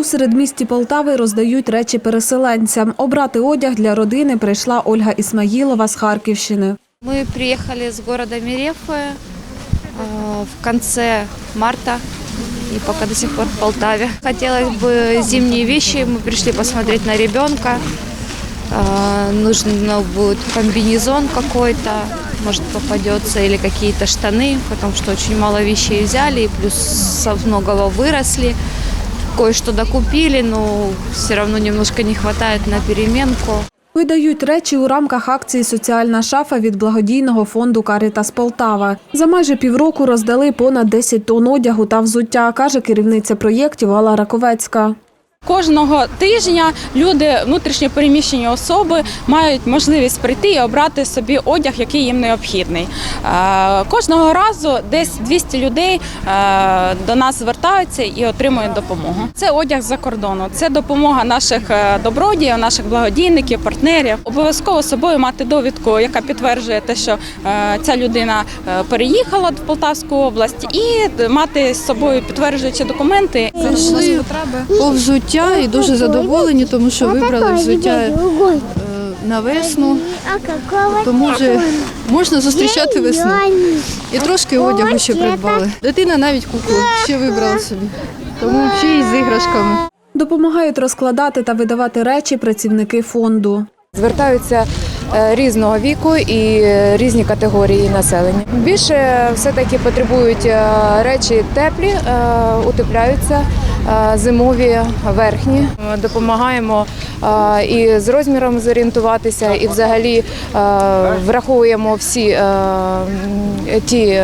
У середмісті Полтави роздають речі переселенцям. Обрати одяг для родини прийшла Ольга Ісмаїлова з Харківщини. Мы приехали с города Мерефы э, в конце марта и пока до сих пор в Полтаве. Хотелось бы зимние вещи, мы пришли посмотреть на ребенка. Э, Нужен будет комбинезон какой-то, может попадется, или какие-то штаны, потому что очень мало вещей взяли, и плюс со многого выросли. Кое-что докупили, но все равно немножко не хватает на переменку. Видають речі у рамках акції Соціальна шафа від благодійного фонду Каритас Полтава. За майже півроку роздали понад 10 тонн одягу та взуття, каже керівниця проєктів Алла Раковецька. Кожного тижня люди, внутрішньо переміщені особи, мають можливість прийти і обрати собі одяг, який їм необхідний. Е, Кожного разу десь 200 людей е, до нас звертаються і отримують допомогу. Це одяг з-за кордону, це допомога наших е, добродіїв, наших благодійників, партнерів. Обов'язково з собою мати довідку, яка підтверджує те, що ця людина переїхала в Полтавську область, і мати з собою підтверджуючі документи. Зайшли по взуття і дуже задоволені, тому що вибрали взуття на весну, тому вже можна зустрічати весну. І трошки одягу ще придбали. Дитина навіть куклу ще вибрала собі, тому ще й з іграшками. Допомагають розкладати та видавати речі працівники фонду. Звертаються е, різного віку і е, різні категорії населення. Більше все-таки потребують е, речі теплі, утепляються, зимові, верхні. Ми Допомагаємо е, і з розміром зорієнтуватися, і взагалі е, враховуємо всі е, м, ті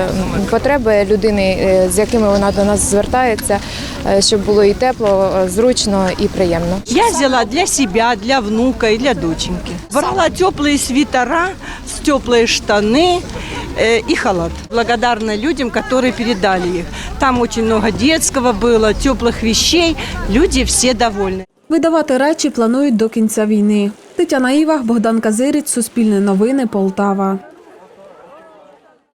потреби людини, е, з якими вона до нас звертається, е, щоб було і тепло, е, зручно і приємно. Я взяла для себя, для внука и для доченьки. Брала теплые свитера, с теплые штаны э, и халат. Благодарна людям, которые передали их. Там очень много детского было, теплых вещей. Люди все довольны. Видавати речі планують до кінця війни. Тетяна Івах, Богдан Казиріць, Суспільне новини, Полтава.